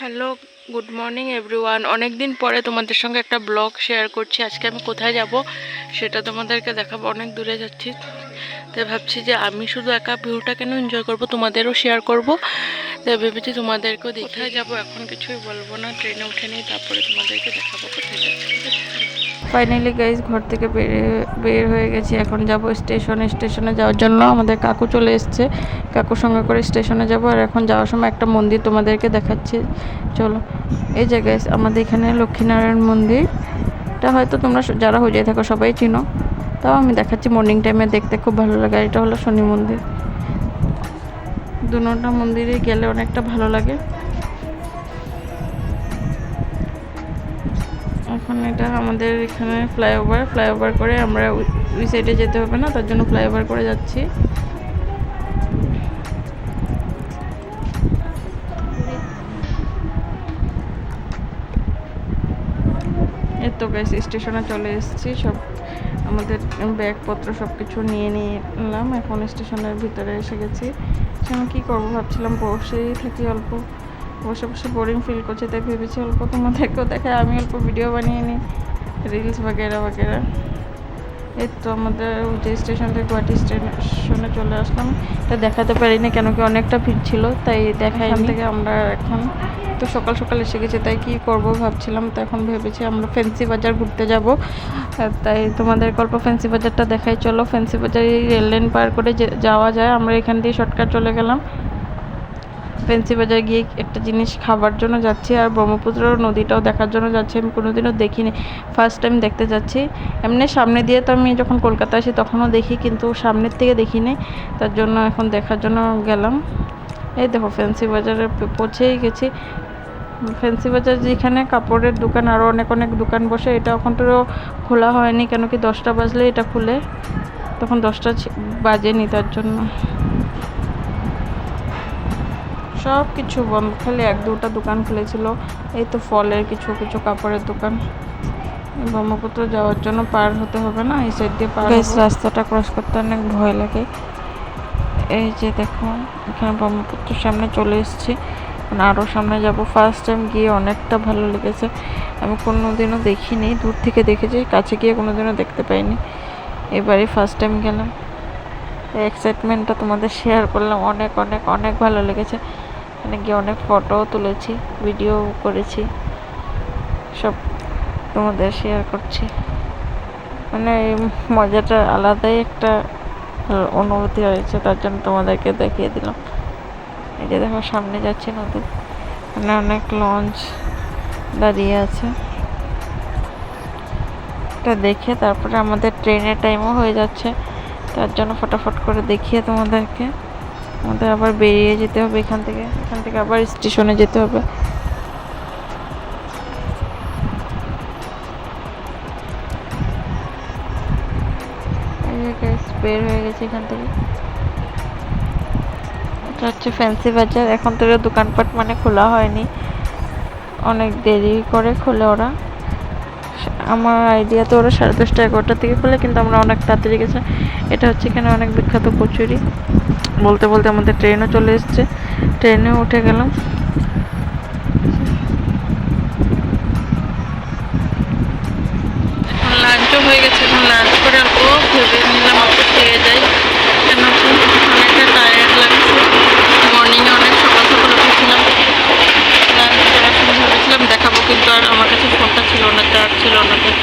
Hello good morning everyone. অনেক দিন পরে তোমাদের সঙ্গে একটা ব্লগ শেয়ার করছি। আজকে আমি কোথায় যাব সেটা তোমাদেরকে দেখাবো অনেক দূরে যাচ্ছি। তাই ভাবছি যে আমি শুধু একা ভিউটা কেন এনজয় করব তোমাদেরও শেয়ার করব। তাই ভেবেছি তোমাদেরকেও কোথায় যাব এখন কিছুই বলব না ট্রেনে উঠে নিই তারপরে তোমাদেরকে দেখাবো কোথায় যাচ্ছি। ফাইনালি গাইজ ঘর থেকে বের হয়ে গেছি। এখন যাব স্টেশনে স্টেশনে যাওয়ার জন্য আমাদের কাকু চলে এসছে। কাকুর সঙ্গে করে স্টেশনে যাব। আর এখন যাওয়ার সময় একটা মন্দির তোমাদেরকে দেখাচ্ছি। চলো। এই যে গাইজ আমাদের এখানে লক্ষ্মীনারায়ণ মন্দির। এটা হয়তো তোমরা যারা হয়ে থাকো সবাই চিনো। তাও আমি দেখাচ্ছি। মর্নিং টাইমে দেখতে খুব ভালো লাগে। এটা হলো শনি মন্দির। দুটা মন্দিরে গেলে অনেকটা ভালো লাগে। এখন এটা আমাদের এখানে ফ্লাইওভার ফ্লাইওভার করে আমরা ওই- সাইডে যেতে হবে না, তার জন্য ফ্লাইওভার করে যাচ্ছি। এই তো গ্যাস স্টেশনে চলে এসেছি, সব আমাদের ব্যাগপত্র সব কিছু নিয়ে নিলাম, এখন স্টেশনের ভিতরে এসে গেছি। আমি কী করব ভাবছিলাম বসেই থাকি অল্প। বসে বসে বোরিং ফিল করছে তাই ভেবেছি অল্প তোমাদেরকেও দেখায় আমি অল্প ভিডিও বানিয়ে নিই রিলস বাগেরা বাগেরা। এই তো আমাদের যে স্টেশন থেকে গুয়াহাটি স্টেশনে চলে আসলাম এটা দেখাতে পারিনি কেন কি অনেকটা ভিড় ছিল তাই দেখাই থেকে আমরা এখন তো সকাল সকাল এসে গেছি তাই কি করব ভাবছিলাম তো এখন ভেবেছি আমরা ফ্যান্সি বাজার ঘুরতে যাব। তাই তোমাদের গল্প ফ্যান্সি বাজারটা দেখাই চলো ফ্যান্সি বাজারে রেল লাইন পার করে যাওয়া যায় আমরা এখান দিয়ে শর্টকাট চলে গেলাম। ফেন্সি বাজার গিয়ে একটা জিনিস খাবার জন্য যাচ্ছি আর ব্রহ্মপুত্র নদীটাও দেখার জন্য যাচ্ছি। আমি কোনোদিনও দেখিনি ফার্স্ট টাইম দেখতে যাচ্ছি। এমনি সামনে দিয়ে তো আমি যখন কলকাতা আসি তখনও দেখি কিন্তু সামনের থেকে দেখিনি, তার জন্য এখন দেখার জন্য গেলাম। এই দেখো ফ্যান্সি বাজারে পৌঁছেই গেছি। ফ্যান্সি বাজার যেখানে কাপড়ের দোকান, আরও অনেক অনেক দোকান বসে, এটা এখন তো খোলা হয়নি, কেন কি দশটা বাজলে এটা খুলে। তখন দশটা বাজেনি তার জন্য। সব কিছু বন্ধ খালি এক দুটা দোকান খুলেছিল। এই তো ফলের কিছু কিছু কাপড়ের দোকান। ব্রহ্মপুত্র যাওয়ার জন্য পার হতে হবে না এই সাইড দিয়ে পার রাস্তাটা ক্রস করতে অনেক ভয় লাগে। এই যে দেখো এখানে ব্রহ্মপুত্রের সামনে চলে এসেছি। আরও সামনে যাব। ফার্স্ট টাইম গিয়ে অনেকটা ভালো লেগেছে। আমি কোনোদিনও দেখিনি দূর থেকে দেখেছি কাছে গিয়ে কোনোদিনও দেখতে পাইনি। এবারে ফার্স্ট টাইম গেলাম। এক্সাইটমেন্টটা তোমাদের শেয়ার করলাম। অনেক অনেক অনেক ভালো লেগেছে। এখানে গিয়ে অনেক ফটোও তুলেছি ভিডিও করেছি, সব তোমাদের শেয়ার করছি। মানে এই মজাটা আলাদাই একটা অনুভূতি হয়েছে, তার জন্য তোমাদেরকে দেখিয়ে দিলাম। এই যে দেখো, সামনে যাচ্ছে নদী মানে অনেক লঞ্চ দাঁড়িয়ে আছে। এটা দেখে তারপরে আমাদের ট্রেনের টাইমও হয়ে যাচ্ছে। তার জন্য ফটাফট করে দেখিয়ে তোমাদেরকে। আমাদের আবার বেরিয়ে যেতে হবে এখান থেকে। এখান থেকে আবার স্টেশনে যেতে হবে। বের হয়ে গেছে এখান থেকে। এটা হচ্ছে ফ্যান্সি বাজার। এখন তো দোকানপাট মানে খোলা হয়নি। অনেক দেরি করে খোলে ওরা। আমার আইডিয়া তো ওরা সাড়ে দশটা এগারোটার থেকে খোলে, কিন্তু আমরা অনেক তাড়াতাড়ি গেছি। এটা হচ্ছে এখানে অনেক বিখ্যাত কচুরি। বলতে বলতে আমাদের ট্রেনও চলে এসছে। ট্রেনেও উঠে গেলাম। লাঞ্চও হয়ে গেছে। এখন লাঞ্চ করে অল্প ভেবে নিলাম অল্প খেয়ে যাই কেন কি অনেকটা টায়ার্ড লাগছে মর্নিংয়ে অনেক সকাল সকাল উঠেছিলাম লাঞ্চ করার সময় ভেবেছিলাম দেখাবো কিন্তু আর আমার কাছে ফোনটা ছিল না চার্জ ছিল না তাই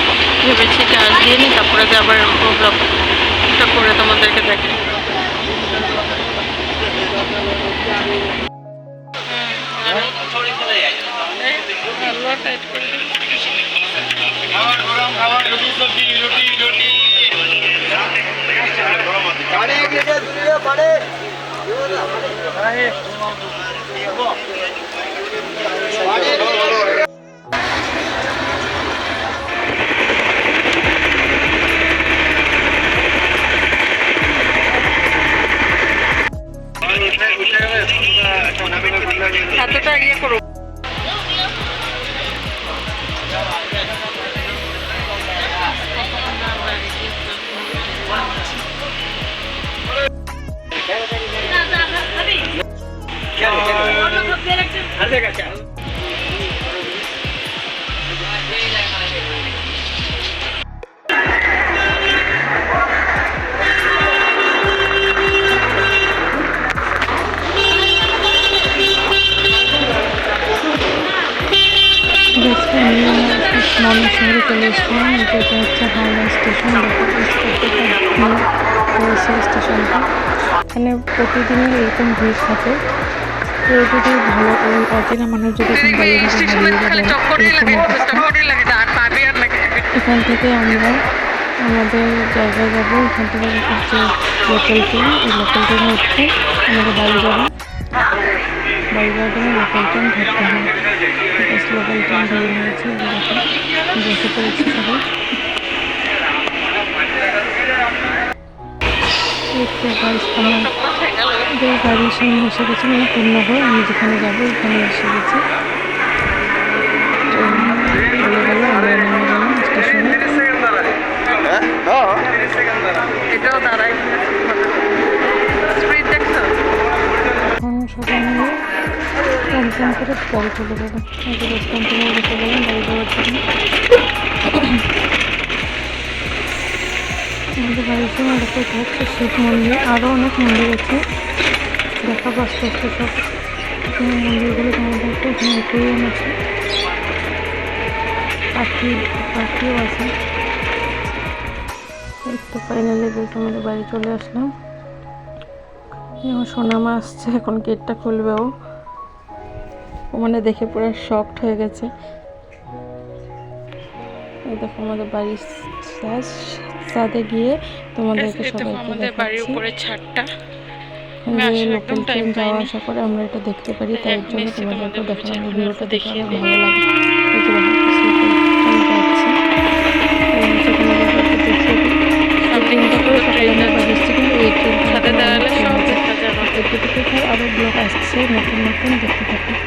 ভেবেছি চার্জ দিয়ে নিই তারপরে যে আবার ব্লগটা করে তোমাদেরকে হাতটা দেখাচ্ছেন মানুষ শহরে চলে এসলাম এটা হচ্ছে হাওড়া স্টেশন স্টেশনটা এখানে প্রতিদিনই এরকম ভিড় থাকে। কেউ যদি ভালো করে অচেনা মানুষ যদি এখানে থাকে আমরা আমাদের জায়গায় যাব এখান থেকে হচ্ছে লোকাল ট্রেন এই লোকাল ট্রেনে উঠে আমাদের বাড়ি যাব। বাড়ি যাওয়ার জন্য লোকাল ট্রেন ধরতে হবে লোকাল ট্রেন ধরে নিয়েছি বসে পড়েছি সবাই একটু গাড়ি আমার যে গাড়ির সামনে এসে গেছি মানে পূর্ণগর আমি যেখানে যাব ওখানে এসে গেছি। করে বাড়ি চলে যাব। বাস টমটমে বসে গেলাম, বাড়ি যাওয়ার জন্য। আমাদের দেখো এটা হচ্ছে শিব মন্দির। আরও অনেক মন্দির আছে। দেখাবো আস্তে আস্তে সব। এখানে মন্দিরগুলো তোমাদের একটু এখানে অ্যাকুরিয়াম আছে পাখি, পাখিও আছে। তো ফাইনালি বেশ আমাদের বাড়ি চলে আসলাম। আমার সোনামা আসছে, এখন গেটটা খুলবে ও। মানে দেখে পুরো শকড হয়ে গেছে। এই দেখো আমাদের বাড়ির ছাদে গিয়ে তোমাদেরকে সবাইকে আমাদের বাড়ির উপরে ছাদটা। এখানে আমি যে লোকাল ট্রেন যাওয়া আসা করে আমরা এটা দেখতে পারি তাই জন্য তোমাদেরকে বলছি, ভিডিওটা দেখে ভালো লাগে আরও ব্লগ আসছে নতুন নতুন দেখতে থাকুন